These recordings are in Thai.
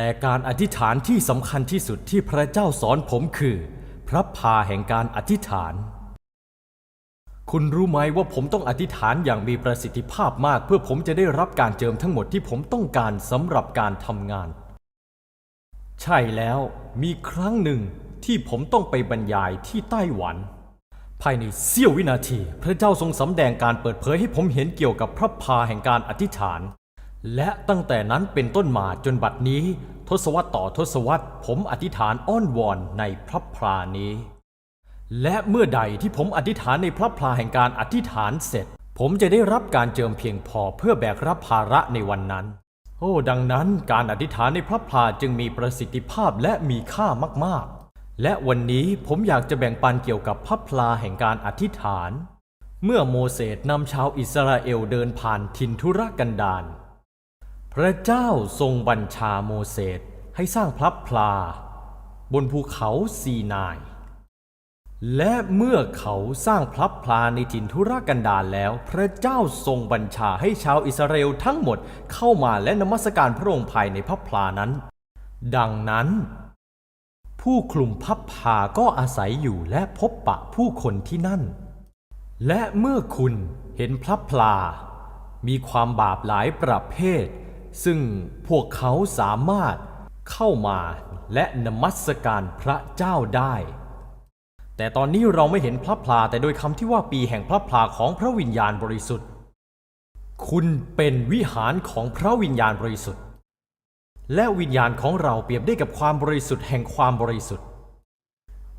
แต่การอธิษฐานที่สำคัญที่สุดที่พระเจ้าสอนผมคือ พระพาแห่งการอธิษฐาน คุณรู้ไหมว่าผมต้องอธิษฐานอย่างมีประสิทธิภาพมาก เพื่อผมจะได้รับการเจิมทั้งหมดที่ผมต้องการสำหรับการทำงาน ใช่แล้วมีครั้งหนึ่งที่ผมต้องไปบรรยายที่ไต้หวัน ภายในเสี้ยววินาที พระเจ้าทรงสำแดงการเปิดเผยให้ผมเห็นเกี่ยวกับพระพาแห่งการอธิษฐานและตั้งแต่นั้นเป็นต้นมาจนบัดนี้ ทศวรรษต่อทศวรรษผมอธิษฐานอ้อนวอนในพระพรานี้ และเมื่อใดที่ผมอธิษฐานในพระพลาแห่งการอธิษฐานเสร็จ ผมจะได้รับการเจิมเพียงพอเพื่อแบกรับภาระในวันนั้น โอ้ดังนั้นการอธิษฐานในพระพลาจึงมีประสิทธิภาพและมีค่ามากๆ และวันนี้ผมอยากจะแบ่งปันเกี่ยวกับพระพลาแห่งการอธิษฐาน เมื่อโมเสสนำชาวอิสราเอลเดินผ่านทินทุรกันดาร พระเจ้าทรงบัญชาโมเสสให้สร้างพระพลา บนภูเขาซีนาย และเมื่อเขาสร้างพลับพลาในถิ่นทุรกันดารแล้ว พระเจ้าทรงบัญชาให้ชาวอิสราเอลทั้งหมดเข้ามาและนมัสการพระองค์ภายในพระพลานั้น ดังนั้น ผู้คลุมพับพาก็อาศัยอยู่และพบปะผู้คนที่นั่น และเมื่อคุณเห็นพลับพลา มีความบาปหลายประเภท ซึ่งพวกเขาสามารถเข้ามาและนมัสการพระเจ้าได้ แต่ตอนนี้เราไม่เห็นพระพลาแต่โดยคำที่ว่าปีแห่งพระพลาของพระวิญญาณบริสุทธิ์ คุณเป็นวิหารของพระวิญญาณบริสุทธิ์ และวิญญาณของเราเปรียบได้กับความบริสุทธิ์แห่งความบริสุทธิ์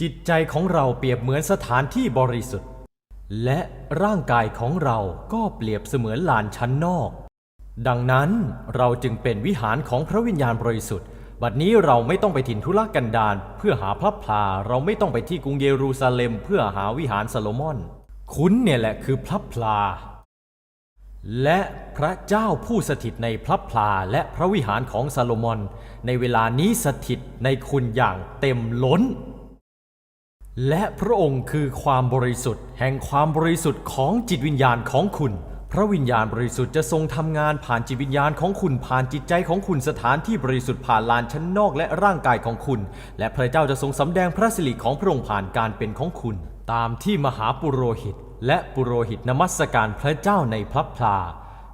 จิตใจของเราเปรียบเหมือนสถานที่บริสุทธิ์ และร่างกายของเราก็เปรียบเสมือนลานชั้นนอก ดังนั้นเราจึงเป็นวิหารของพระวิญญาณบริสุทธิ์ บัดนี้เราไม่ต้องไปถิ่นทุรกันดารเพื่อหาพระพลา เราไม่ต้องไปที่กรุงเยรูซาเล็มเพื่อหาวิหารซาโลมอน คุณเนี่ยแหละคือพระพลา และพระเจ้าผู้สถิตในพระพลาและพระวิหารของซาโลมอน ในเวลานี้สถิตในคุณอย่างเต็มล้น และพระองค์คือความบริสุทธิ์แห่งความบริสุทธิ์ของจิตวิญญาณของคุณ พระวิญญาณบริสุทธิ์จะทรงทำงานผ่านจิตวิญญาณของคุณผ่านจิตใจของคุณสถานที่บริสุทธิ์ผ่านลานชั้นนอกและร่างกายของคุณ และพระเจ้าจะทรงสำแดงพระสิริของพระองค์ผ่านการเป็นของคุณ ตามที่มหาปุโรหิต และปุโรหิตนมัสการพระเจ้าในพระพลา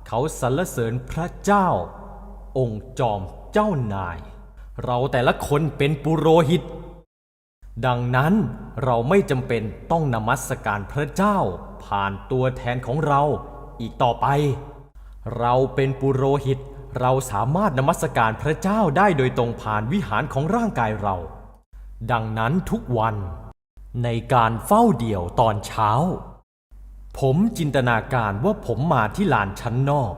เขาสรรเสริญพระเจ้า องค์จอมเจ้านาย เราแต่ละคนเป็นปุโรหิต ดังนั้นเราไม่จำเป็นต้องนมัสการพระเจ้า ผ่านตัวแทนของเรา อีกต่อไป เราเป็นปุโรหิต เราสามารถนมัสการพระเจ้าได้โดยตรงผ่านวิหารของร่างกายเรา ดังนั้นทุกวัน ในการเฝ้าเดี่ยวตอนเช้า ผมจินตนาการว่าผมมาที่ลานชั้นนอก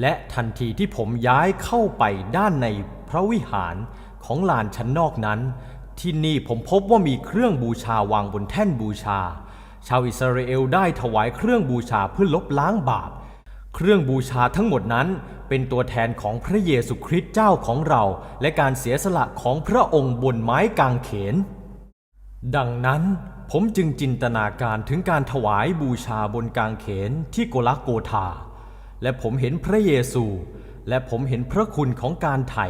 และทันทีที่ผมย้ายเข้าไปด้านในพระวิหารของลานชั้นนอกนั้น ที่นี่ผมพบว่ามีเครื่องบูชาวางบนแท่นบูชา ชาวอิสราเอลได้ถวายเครื่องบูชาเพื่อลบล้างบาป เครื่องบูชาทั้งหมดนั้นเป็นตัวแทนของพระเยซูคริสต์เจ้าของเรา และการเสียสละของพระองค์บนไม้กางเขน ดังนั้นผมจึงจินตนาการถึงการถวายบูชาบนกางเขนที่โกลักโกธา และผมเห็นพระเยซู และผมเห็นพระคุณของการไถ่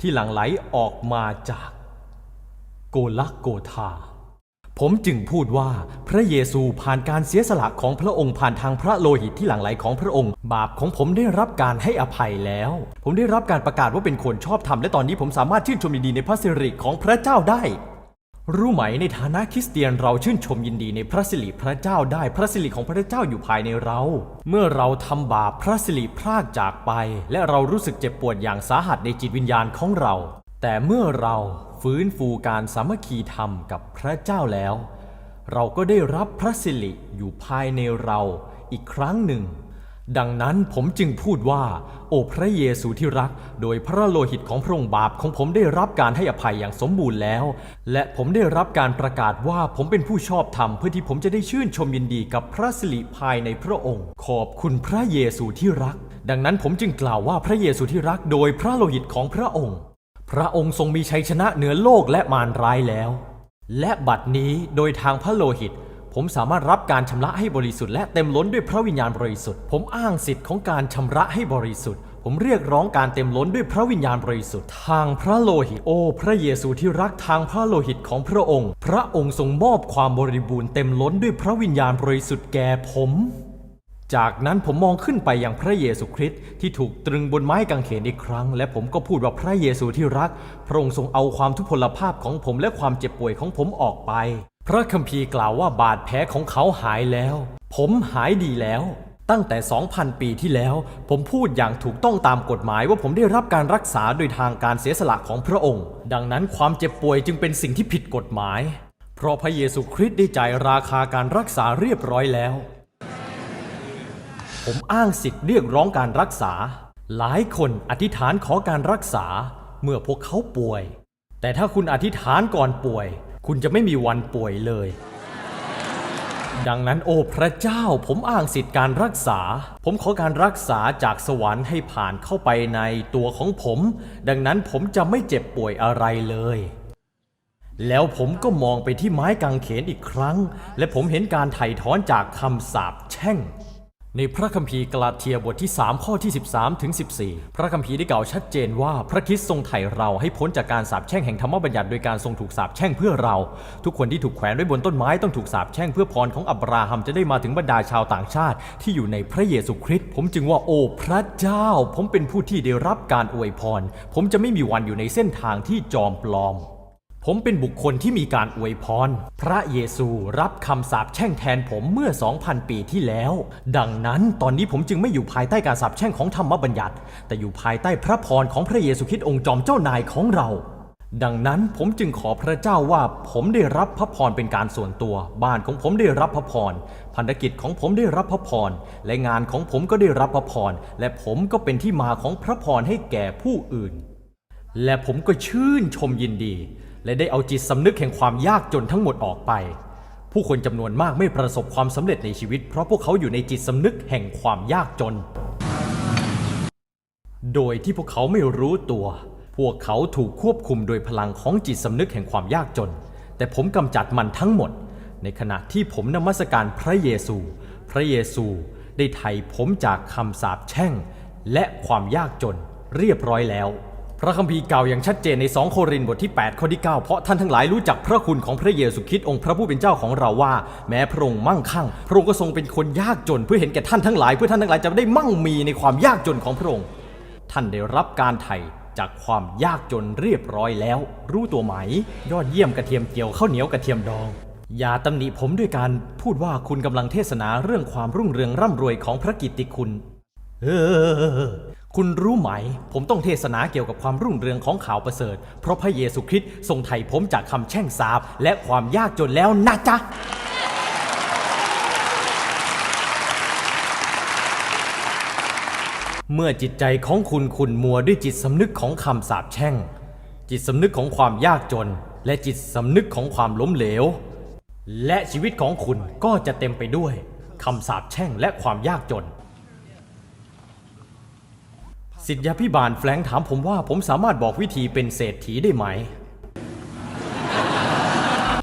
ที่หลั่งไหลออกมาจาก โกลักโกธา ผมจึงพูดว่าพระเยซูผ่านการเสียสละของพระองค์ผ่านทางพระโลหิตที่หลั่งไหลของพระองค์ บาปของผมได้รับการให้อภัยแล้ว ผมได้รับการประกาศว่าเป็นคนชอบธรรมและตอนนี้ผมสามารถชื่นชมยินดีในพระสิริของพระเจ้าได้ รู้ไหมในฐานะคริสเตียนเราชื่นชมยินดีในพระสิริพระเจ้าได้พระสิริของพระเจ้าอยู่ภายในเรา เมื่อเราทำบาปพระสิริพรากจากไป และเรารู้สึกเจ็บปวดอย่างสาหัสในจิตวิญญาณของเรา แต่เมื่อเรา ฟื้นฟูการสามัคคีธรรมกับพระเจ้าแล้ว เราก็ได้รับพระสิริอยู่ภายในเราอีกครั้งหนึ่ง ดังนั้นผมจึงพูดว่า โอ้พระเยซูที่รัก โดยพระโลหิตของพระองค์บาปของผมได้รับการให้อภัยอย่างสมบูรณ์แล้ว และผมได้รับการประกาศว่าผมเป็นผู้ชอบธรรมเพื่อที่ผมจะได้ชื่นชมยินดีกับพระสิริภายในพระองค์ ขอบคุณพระเยซูที่รัก ดังนั้นผมจึงกล่าวว่าพระเยซูที่รักโดยพระโลหิตของพระองค์ พระองค์ทรงมีชัยชนะเหนือโลกและมารร้ายแล้ว และบัดนี้โดยทางพระโลหิต ผมสามารถรับการชำระให้บริสุทธิ์และเต็มล้นด้วยพระวิญญาณบริสุทธิ์ ผมอ้างสิทธิ์ของการชำระให้บริสุทธิ์ ผมเรียกร้องการเต็มล้นด้วยพระวิญญาณบริสุทธิ์ ทางพระโลหิตโอ พระเยซูที่รักทางพระโลหิตของพระองค์ พระองค์ทรงมอบความบริบูรณ์เต็มล้นด้วยพระวิญญาณบริสุทธิ์แก่ผม จากนั้นผมมองขึ้นไปยังพระเยซูคริสต์ที่ถูกตรึงบนไม้กางเขนอีกครั้ง และผมก็พูดว่าพระเยซูที่รัก พระองค์ทรงเอาความทุพพลภาพของผมและความเจ็บป่วยของผมออกไป พระคัมภีร์กล่าวว่าบาดแผลของเขาหายแล้ว ผมหายดีแล้ว ตั้งแต่ 2,000 ปีที่แล้ว ผมพูดอย่างถูกต้องตามกฎหมายว่าผมได้รับการรักษาโดยทางการเสียสละของพระองค์ ดังนั้นความเจ็บป่วยจึงเป็นสิ่งที่ผิดกฎหมาย เพราะพระเยซูคริสต์ได้จ่ายราคาการรักษาเรียบร้อยแล้ว ผมอ้างสิทธิ์เรียกร้องการรักษา หลายคนอธิษฐานขอการรักษาเมื่อพวกเขาป่วย แต่ถ้าคุณอธิษฐานก่อนป่วย คุณจะไม่มีวันป่วยเลย ดังนั้นโอ้พระเจ้าผมอ้างสิทธิ์การรักษา ผมขอการรักษาจากสวรรค์ให้ผ่านเข้าไปในตัวของผม ดังนั้นผมจะไม่เจ็บป่วยอะไรเลยแล้วผมก็มองไปที่ไม้กางเขนอีกครั้ง และผมเห็นการไถ่ถอนจากคำสาปแช่ง ในพระคัมภีร์กลาเทียบทที่ 3 ข้อที่ 13ถึง14 พระคัมภีร์ได้กล่าวชัดเจนว่าพระคริสต์ทรงไถ่เราให้พ้นจากการสาปแช่งแห่งธรรมบัญญัติโดยการทรงถูกสาปแช่งเพื่อเรา ทุกคนที่ถูกแขวนไว้บนต้นไม้ต้องถูกสาปแช่งเพื่อพรของอับราฮัมจะได้มาถึงบรรดาชาวต่างชาติ ที่อยู่ในพระเยซูคริสต์ผมจึงว่าโอ้พระเจ้า ผมเป็นผู้ที่ได้รับการอวยพร ผมจะไม่มีวันอยู่ในเส้นทางที่จอมปลอม ผมเป็นบุคคลที่มีการอวยพร พระเยซูรับคำสาปแช่งแทนผมเมื่อ 2,000 ปีที่แล้ว ดังนั้นตอนนี้ผมจึงไม่อยู่ภายใต้การสาปแช่งของธรรมบัญญัติ แต่อยู่ภายใต้พระพรของพระเยซูคริสต์องค์จอมเจ้านายของเรา ดังนั้นผมจึงขอพระเจ้าว่าผมได้รับพระพรเป็นการส่วนตัว บ้านของผมได้รับพระพรพันธกิจของผมได้รับพระพรและงานของผมก็ได้รับพระพรและผมก็เป็นที่มาของพระพรให้แก่ผู้อื่น และผมก็ชื่นชมยินดี และได้เอาจิตสำนึกแห่งความยากจนทั้งหมดออกไป ผู้คนจำนวนมากไม่ประสบความสำเร็จในชีวิต เพราะพวกเขาอยู่ในจิตสำนึกแห่งความยากจน โดยที่พวกเขาไม่รู้ตัว พวกเขาถูกควบคุมโดยพลังของจิตสำนึกแห่งความยากจน แต่ผมกำจัดมันทั้งหมด ในขณะที่ผมนมัสการพระเยซู พระเยซูได้ไถ่ผมจากคำสาปแช่ง และความยากจนเรียบร้อยแล้ว พระคัมภีร์กล่าวอย่างชัดเจนใน 2 โครินธ์บทที่ 8 ข้อที่ 9 เพราะท่านทั้งหลายรู้จักพระคุณของพระเยซูคริสต์องค์พระผู้เป็นเจ้าของเราว่า แม้พระองค์มั่งคั่ง พระองค์ก็ทรงเป็นคนยากจนเพื่อเห็นแก่ท่านทั้งหลายเพื่อท่านทั้งหลายจะได้มั่งมีในความยากจนของพระองค์ ท่านได้รับการไถ่จากความยากจนเรียบร้อยแล้ว รู้ตัวไหม ยอดเยี่ยมกระเทียมเจียวข้าวเหนียวกระเทียมดอง อย่าตำหนิผมด้วยการพูดว่าคุณกำลังเทศนาเรื่องความรุ่งเรืองร่ำรวยของพระกิตติคุณ เออ คุณรู้ไหม ผมต้องเทศนาเกี่ยวกับความรุ่งเรืองของข่าวประเสริฐ เพราะพระเยซูคริสต์ทรงไถ่ผมจากคำแช่งสาปและความยากจนแล้วนะจ๊ะ เมื่อจิตใจของคุณคุณมัวด้วยจิตสำนึกของคำสาปแช่ง จิตสำนึกของความยากจน และจิตสำนึกของความล้มเหลว และชีวิตของคุณก็จะเต็มไปด้วยคำสาปแช่งและความยากจน สิทธยาพิบาลแฟรงถามผมว่าผมสามารถบอกวิธีเป็นเศรษฐีได้ไหม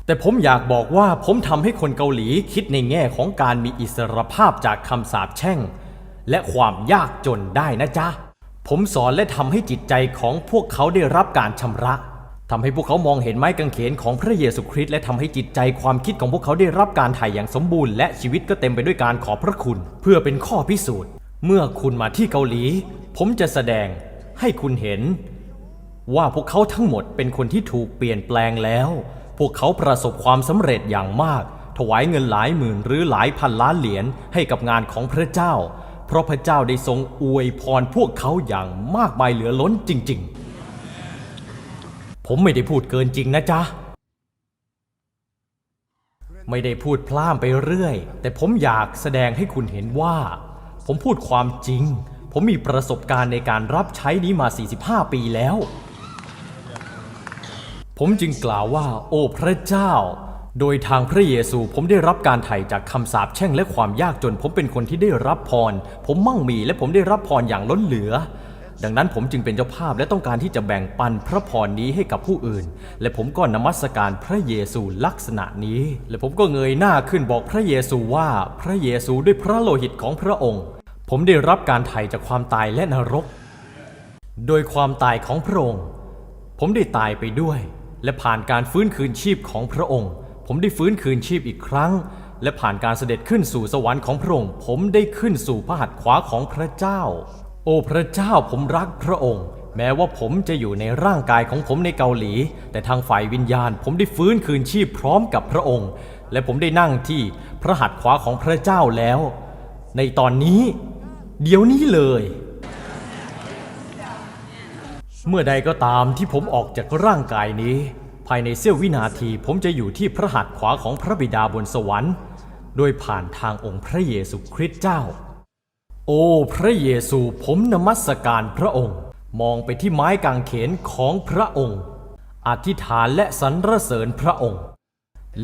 แต่ผมอยากบอกว่าผมทำให้คนเกาหลีคิดในแง่ของการมีอิสรภาพจากคำสาปแช่ง และความยากจนได้นะจ๊ะ ผมสอนและทำให้จิตใจของพวกเขาได้รับการชำระทำให้พวกเขามองเห็นไม้กางเขนของพระเยซูคริสต์และทำให้จิตใจความคิดของพวกเขาได้รับการถ่ายอย่างสมบูรณ์และชีวิตก็เต็มไปด้วยการขอบพระคุณ เพื่อเป็นข้อพิสูจน์ เมื่อคุณมาที่เกาหลี ผมจะแสดงให้คุณเห็น ว่าพวกเขาทั้งหมดเป็นคนที่ถูกเปลี่ยนแปลงแล้ว พวกเขาประสบความสำเร็จอย่างมาก ถวายเงินหลายหมื่นหรือหลายพันล้านเหรียญให้กับงานของพระเจ้า เพราะพระเจ้าได้ทรงอวยพรพวกเขาอย่างมากมายเหลือล้นจริง ๆ ผมไม่ได้พูดเกินจริงนะจ๊ะไม่ได้พูดพล่ามไปเรื่อย แต่ผมอยากแสดงให้คุณเห็นว่า ผมพูดความจริง ผมมีประสบการณ์ในการรับใช้นี้มา 45 ปีแล้ว ผมจึงกล่าวว่า โอ้พระเจ้า โดยทางพระเยซูผมได้รับการไถ่จากคำสาปแช่งและความยากจน ผมเป็นคนที่ได้รับพร ผมมั่งมีและผมได้รับพรอย่างล้นเหลือดังนั้นผมจึงเป็นเจ้าภาพและต้องการที่จะแบ่งปันพระพรนี้ให้กับผู้อื่น และผมก็นมัสการพระเยซูลักษณะนี้ และผมก็เงยหน้าขึ้นบอกพระเยซูว่าพระเยซูด้วยพระโลหิตของพระองค์ ผมได้รับการไถ่จากความตายและนรก โดยความตายของพระองค์ ผมได้ตายไปด้วย และผ่านการฟื้นคืนชีพของพระองค์ ผมได้ฟื้นคืนชีพอีกครั้ง และผ่านการเสด็จขึ้นสู่สวรรค์ของพระองค์ ผมได้ขึ้นสู่พระหัตถ์ขวาของพระเจ้า โอ้พระเจ้าผมรักพระองค์ แม้ว่าผมจะอยู่ในร่างกายของผมในเกาหลี แต่ทางฝ่ายวิญญาณ ผมได้ฟื้นคืนชีพพร้อมกับพระองค์ และผมได้นั่งที่พระหัตถ์ขวาของพระเจ้าแล้ว ในตอนนี้ เดี๋ยวนี้เลย เมื่อใดก็ตามที่ผมออกจากร่างกายนี้ ภายในเสี้ยววินาทีผมจะอยู่ที่พระหัตถ์ขวาของพระบิดาบนสวรรค์ โดยผ่านทางองค์พระเยซูคริสต์เจ้า โอ้พระเยซูผมนมัสการพระองค์ มองไปที่ไม้กางเขนของพระองค์ อธิษฐานและสรรเสริญพระองค์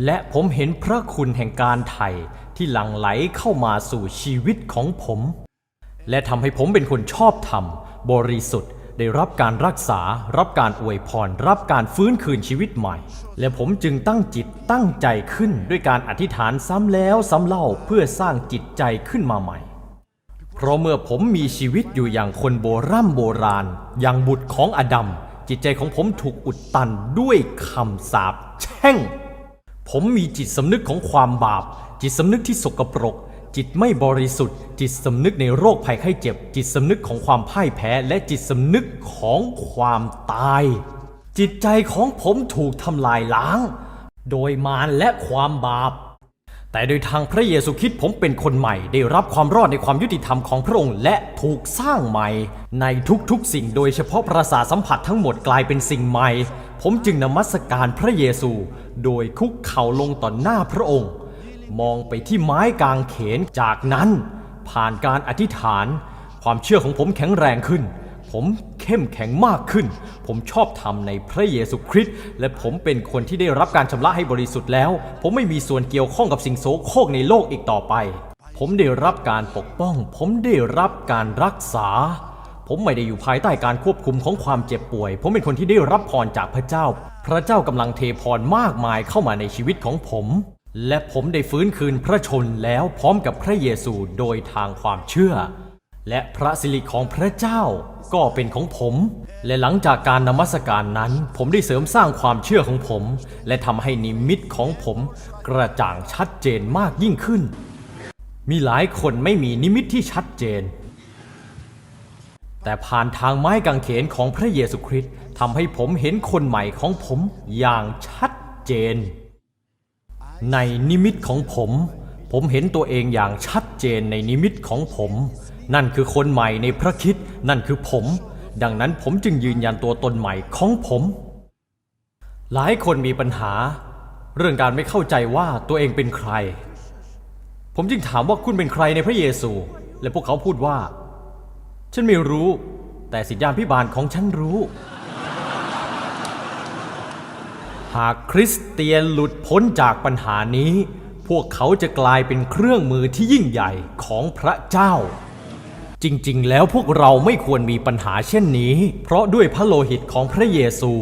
และผมเห็นพระคุณแห่งการไถ่ที่หลั่งไหลเข้ามาสู่ชีวิตของผม และทำให้ผมเป็นคนชอบธรรม บริสุทธิ์ ได้รับการรักษา รับการอวยพร รับการฟื้นคืนชีวิตใหม่ และผมจึงตั้งจิตตั้งใจขึ้นด้วยการอธิษฐานซ้ำแล้วซ้ำเล่าเพื่อสร้างจิตใจขึ้นมาใหม่ เพราะเมื่อผมมีชีวิตอยู่อย่างคนโบรำโบราณ อย่างบุตรของอดัม จิตใจของผมถูกอุดตันด้วยคำสาปแช่ง ผมมีจิตสำนึกของความบาป จิตสำนึกที่สกปรก จิตไม่บริสุทธิ์ จิตสำนึกในโรคภัยไข้เจ็บ จิตสำนึกของความพ่ายแพ้ และจิตสำนึกของความตาย จิตใจของผมถูกทำลายล้าง โดยมารและความบาป แต่โดยทางพระเยซูคริสต์ผมเป็นคนใหม่ ได้รับความรอดในความยุติธรรมของพระองค์และถูกสร้างใหม่ ในทุกๆ สิ่งโดยเฉพาะประสาสัมผัสทั้งหมดกลายเป็นสิ่งใหม่ ผมจึงนมัสการพระเยซู โดยคุกเข่าลงต่อหน้าพระองค์ มองไปที่ไม้กางเขนจากนั้น ผ่านการอธิษฐาน ความเชื่อของผมแข็งแรงขึ้น ผมเข้มแข็งมากขึ้น ผมชอบธรรมในพระเยซูคริสต์และผมเป็นคนที่ได้รับการชำระให้บริสุทธิ์แล้ว ผมไม่มีส่วนเกี่ยวข้องกับสิ่งโสโครกในโลกอีกต่อไป ผมได้รับการปกป้อง ผมได้รับการรักษาผมไม่ได้อยู่ภายใต้การควบคุมของความเจ็บป่วย ผมเป็นคนที่ได้รับพรจากพระเจ้า พระเจ้ากำลังเทพรมากมายเข้ามาในชีวิตของผม และผมได้ฟื้นคืนพระชนแล้วพร้อมกับพระเยซูโดยทางความเชื่อ และพระสิริของพระเจ้าก็เป็นของผม และหลังจากการนมัสการนั้น ผมได้เสริมสร้างความเชื่อของผม และทำให้นิมิตของผมกระจ่างชัดเจนมากยิ่งขึ้น มีหลายคนไม่มีนิมิตที่ชัดเจน แต่ผ่านทางไม้กางเขนของพระเยซูคริสต์ทำให้ผมเห็นคนใหม่ของผมอย่างชัดเจน ในนิมิตของผม ผมเห็นตัวเองอย่างชัดเจนในนิมิตของผม นั่นคือคนใหม่ในพระคิดนั่นคือผม ดังนั้นผมจึงยืนยันตัวตนใหม่ของผม หลายคนมีปัญหา เรื่องการไม่เข้าใจว่าตัวเองเป็นใคร ผมจึงถามว่าคุณเป็นใครในพระเยซู และพวกเขาพูดว่า ฉันไม่รู้ แต่สิทธยานพิบาลของฉันรู้ หากคริสเตียนหลุดพ้นจากปัญหานี้ พวกเขาจะกลายเป็นเครื่องมือที่ยิ่งใหญ่ของพระเจ้า จริงๆ แล้วพวกเราไม่ควรมีปัญหาเช่นนี้ เพราะด้วยพระโลหิตของพระเยซู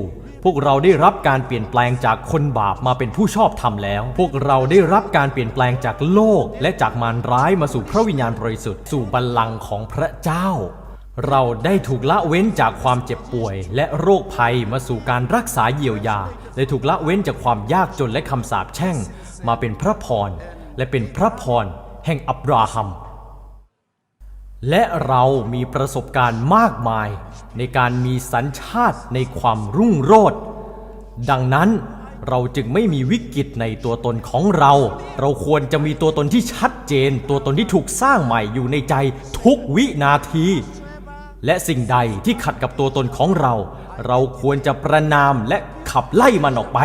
พวกเราได้รับการเปลี่ยนแปลงจากคนบาปมาเป็นผู้ชอบธรรมแล้ว พวกเราได้รับการเปลี่ยนแปลงจากโลก และจากมารร้ายมาสู่พระวิญญาณบริสุทธิ์สู่บัลลังก์ของพระเจ้า เราได้ถูกละเว้นจากความเจ็บป่วย และโรคภัยมาสู่การรักษาเยียวยา และถูกละเว้นจากความยากจนและคำสาปแช่ง มาเป็นพระพร และเป็นพระพร แห่งอับราฮัม และเรามีประสบการณ์มากมาย ในการมีสัญชาติในความรุ่งโรจน์ดังนั้นเราจึงไม่มีวิกฤตในตัวตนของเรา เราควรจะมีตัวตนที่ชัดเจน ตัวตนที่ถูกสร้างใหม่อยู่ในใจทุกวินาที และสิ่งใดที่ขัดกับตัวตนของเรา เราควรจะประนามและขับไล่มันออกไป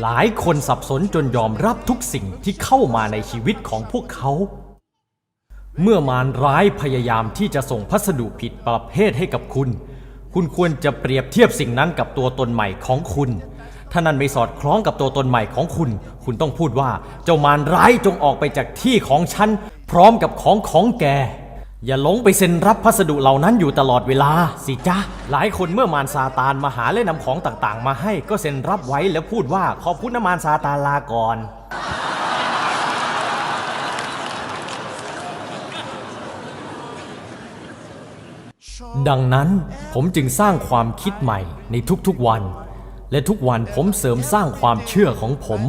หลายคนสับสนจนยอมรับทุกสิ่งที่เข้ามาในชีวิตของพวกเขา เมื่อมารร้ายพยายามที่จะส่งพัสดุผิดประเภทให้กับคุณ คุณควรจะเปรียบเทียบสิ่งนั้นกับตัวตนใหม่ของคุณ ถ้านั้นไม่สอดคล้องกับตัวตนใหม่ของคุณ คุณต้องพูดว่า เจ้ามารร้ายจงออกไปจากที่ของฉันพร้อมกับของของแก อย่าหลงไปเซ็นรับพัสดุเหล่านั้นอยู่ตลอดเวลาสิจ้าหลายคนเมื่อมารซาตานมาหาและนำของต่างๆ มาให้ก็เซ็นรับไว้แล้วพูดว่าขอบคุณนะมารซาตานลาก่อน ดังนั้นผมจึงสร้างความคิดใหม่ในทุกๆวัน และทุกวันผมเสริมสร้างความเชื่อของผม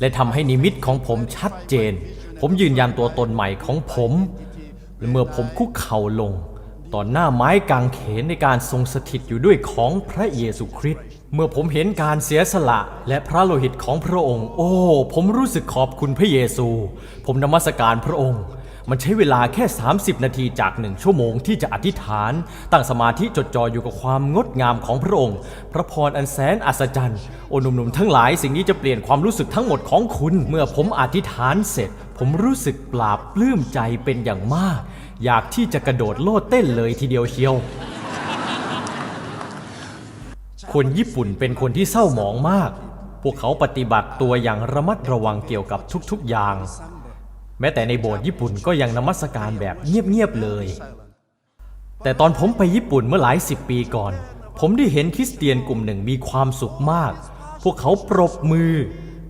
และทำให้นิมิตของผมชัดเจน ผมยืนยันตัวตนใหม่ของผม และเมื่อผมคุกเข่าลง ต่อหน้าไม้กางเขนในการทรงสถิตอยู่ด้วยของพระเยซูคริสต์เมื่อผมเห็นการเสียสละและพระโลหิตของพระองค์ โอ้ ผมรู้สึกขอบคุณพระเยซู ผมนมัสการพระองค์ มันใช้เวลาแค่ 30 นาทีจากหนึ่งชั่วโมงที่จะอธิษฐาน ตั้งสมาธิจดจ่ออยู่กับความงดงามของพระองค์ พระพรอันแสนอัศจรรย์ โอ้หนุ่มๆทั้งหลายสิ่งนี้จะเปลี่ยนความรู้สึกทั้งหมดของคุณ เมื่อผมอธิษฐานเสร็จ ผมรู้สึกปลาบปลื้มใจเป็นอย่างมาก อยากที่จะกระโดดโลดเต้นเลยทีเดียวเชียว คนญี่ปุ่นเป็นคนที่เศร้าหมองมาก พวกเขาปฏิบัติตัวอย่างระมัดระวังเกี่ยวกับทุกๆอย่าง แม้แต่ในโบสถ์ญี่ปุ่นก็ยังนมัสการแบบเงียบๆเลย แต่ตอนผมไปญี่ปุ่นเมื่อหลายสิบปีก่อน ผมได้เห็นคริสเตียนกลุ่มหนึ่งมีความสุขมาก พวกเขาปรบมือ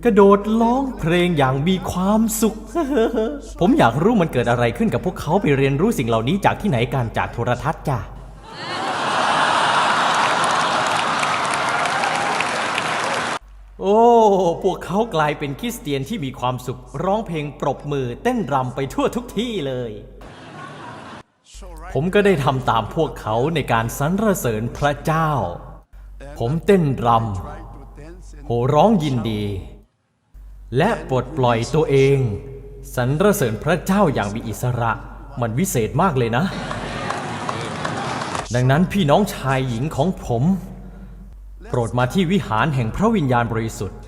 กระโดดร้องเพลงอย่างมีความสุข ผมอยากรู้มันเกิดอะไรขึ้นกับพวกเขาไปเรียนรู้สิ่งเหล่านี้จากที่ไหนกันจากโทรทัศน์จ้ะโอ้ พวกเขากลายเป็นคริสเตียนที่มีความสุข ร้องเพลงปรบมือเต้นรำไปทั่วทุกที่เลย ผมก็ได้ทำตามพวกเขาในการสรรเสริญพระเจ้า ผมเต้นรำโหร้องยินดี และปลดปล่อยตัวเองสรรเสริญพระเจ้าอย่างมีอิสระ มันวิเศษมากเลยนะ ดังนั้นพี่น้องชายหญิงของผมโปรดมาที่วิหารแห่งพระวิญญาณบริสุทธิ์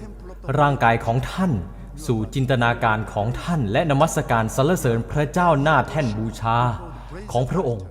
ร่างกายของท่าน สู่จินตนาการของท่าน และนมัสการสรรเสริญพระเจ้าหน้าแท่นบูชาของพระองค์